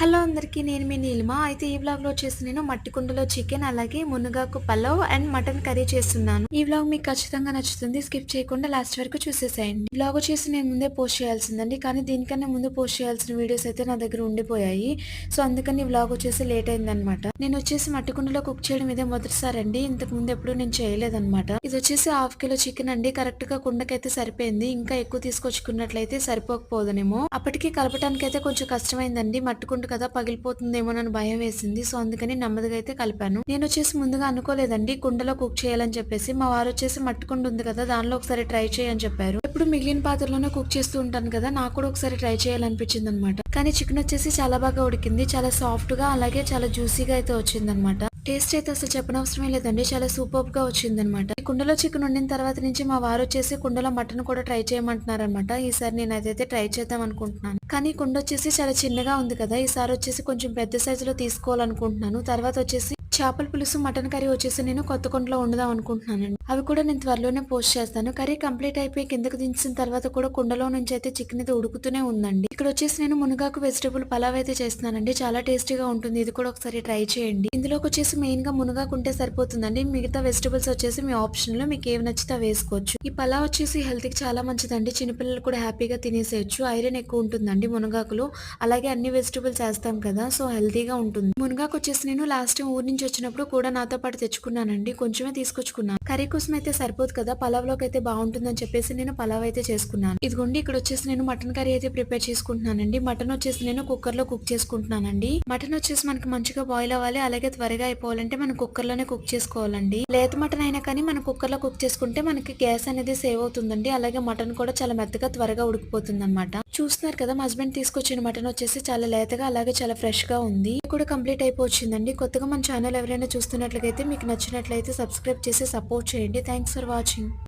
Hello అందరికీ నేను మీ నీలిమ. అయితే ఈ వ్లాగ్లో వచ్చేసి నేను మట్టి కుండలో చికెన్ అలాగే మునగాకు పలావ్ అండ్ మటన్ కర్రీ చేస్తున్నాను. ఈ వ్లాగ్ మీకు ఖచ్చితంగా నచ్చుతుంది. స్కిప్ చేయకుండా లాస్ట్ వరకు చూసేసేయండి. ఈ వ్లాగ్ వచ్చేసి నేను ముందే పోస్ట్ చేయాల్సిందండి. కానీ దీనికన్నా ముందు పోస్ట్ చేయాల్సిన వీడియోస్ అయితే నా దగ్గర ఉండిపోయాయి. సో అందుకని ఈ వ్లాగ్ వచ్చేసి లేట్ అయిందనమాట నేను వచ్చేసి మట్టి కుండలో కుక్ చేయడం ఇదే మొదటిసారి అండి ఇంతకు ముందు ఎప్పుడు నేను చేయలేదన్నమాట. ఇది వచ్చేసి హాఫ్ కిలో చికెన్ అండి. కరెక్ట్గా కుండకైతే సరిపోయింది. ఇంకా ఎక్కువ తీసుకొచ్చుకున్నట్లయితే సరిపోకపోదనేమో. అప్పటికి కలపటానికి అయితే కొంచెం కష్టమైందండి. మట్టి కుండ కదా పగిలిపోతుందేమోనని భయం వేసింది. సో అందుకని నెమ్మదిగా అయితే కలిపాను. నేను వచ్చేసి ముందుగా అనుకోలేదండి. కుండలో కుక్ చేయాలని చెప్పేసి మా వారు వచ్చేసి మట్టి కుండ ఉంది కదా దానిలో ఒకసారి ట్రై చేయని చెప్పారు. ఇప్పుడు మిగిలిన పాత్రలోనే కుక్ చేస్తూ ఉంటాను కదా నాకు కూడా ఒకసారి ట్రై చేయాలనిపించింది అనమాట కానీ చికెన్ వచ్చేసి చాలా బాగా ఉడికింది చాలా సాఫ్ట్గా అలాగే చాలా జ్యూసీగా అయితే వచ్చింది అనమాట టేస్ట్ అయితే అసలు చెప్పనవసరమే లేదండి. చాలా సూపర్గా వచ్చింది అనమాట ఈ కుండలో చికెన్ వండిన తర్వాత నుంచి మా వారు వచ్చేసి కుండలో మటన్ కూడా ట్రై చేయమంటున్నారు అనమాట ఈసారి నేను అదైతే ట్రై చేద్దాం అనుకుంటున్నాను. కానీ కుండ వచ్చేసి చాలా చిన్నగా ఉంది కదా. ఈసారి వచ్చేసి కొంచెం పెద్ద సైజులో తీసుకోవాలనుకుంటున్నాను. తర్వాత వచ్చేసి చేపల పులుసు మటన్ కర్రీ వచ్చేసి నేను కొత్త కొండలో వండుదాం అనుకుంటున్నానండి. అవి కూడా నేను త్వరలోనే పోస్ట్ చేస్తాను. కర్రీ కంప్లీట్ అయిపోయి కిందకు దించిన తర్వాత కూడా కుండలో నుంచి అయితే చికెన్ అయితే ఉడుకుతూనే ఉందండి. ఇక్కడ వచ్చేసి నేను మునగాకు వెజిటబుల్ పలావ్ అయితే చేస్తున్నానండి. చాలా టేస్టీగా ఉంటుంది. ఇది కూడా ఒకసారి ట్రై చేయండి. ఇందులోకి వచ్చేసి మెయిన్గా మునగాకు ఉంటే సరిపోతుందండి. మిగతా వెజిటబుల్స్ వచ్చేసి మీ ఆప్షన్లో మీకు ఏవి నచ్చితే వేసుకోవచ్చు. ఈ పలావ్ వచ్చేసి హెల్త్కి చాలా మంచిదండి. చిన్నపిల్లలు కూడా హ్యాపీగా తినేసేయచ్చు. ఐరన్ ఎక్కువ ఉంటుందండి మునగాకులో. అలాగే అన్ని వెజిటబుల్స్ వేస్తాం కదా సో హెల్తీగా ఉంటుంది. మునగాకు వచ్చేసి నేను లాస్ట్ టైం ఊరి నుంచి వచ్చినప్పుడు కూడా నాతో పాటు తెచ్చుకున్నానండి. కొంచెమే తీసుకొచ్చుకున్నాను కర్రీ కోసం అయితే సరిపోదు కదా పలావ్ లోకైతే అయితే బాగుంటుందని చెప్పేసి నేను పలావ్ అయితే చేసుకున్నాను. ఇదిగోండి ఇక్కడ వచ్చేసి నేను మటన్ కర్రీ అయితే ప్రిపేర్ చేసుకుంటున్నానండి. మటన్ వచ్చేసి నేను కుక్కర్లో కుక్ చేసుకుంటున్నానండి. మటన్ వచ్చేసి మనకి మంచిగా బాయిల్ అవ్వాలి అలాగే త్వరగా అయిపోవాలంటే మనం కుక్కర్లోనే కుక్ చేసుకోవాలండి. లేత మటన్ అయినా కానీ మనం కుక్కర్లో కుక్ చేసుకుంటే మనకి గ్యాస్ అనేది సేవ్ అవుతుందండి. అలాగే మటన్ కూడా చాలా మెత్తగా త్వరగా ఉడికిపోతుంది అనమాట చూస్తున్నారు కదా మా హస్బెండ్ తీసుకొచ్చిన మటన్ వచ్చేసి చాలా లేతగా అలాగే చాలా ఫ్రెష్గా ఉంది కూడా కంప్లీట్ అయిపోవచ్చిందండి. కొత్తగా మన ఛానల్ ఎవరైనా చూస్తున్నట్లయితే మీకు నచ్చినట్లయితే సబ్స్క్రైబ్ చేసి సపోర్ట్ చేయండి. Thanks for watching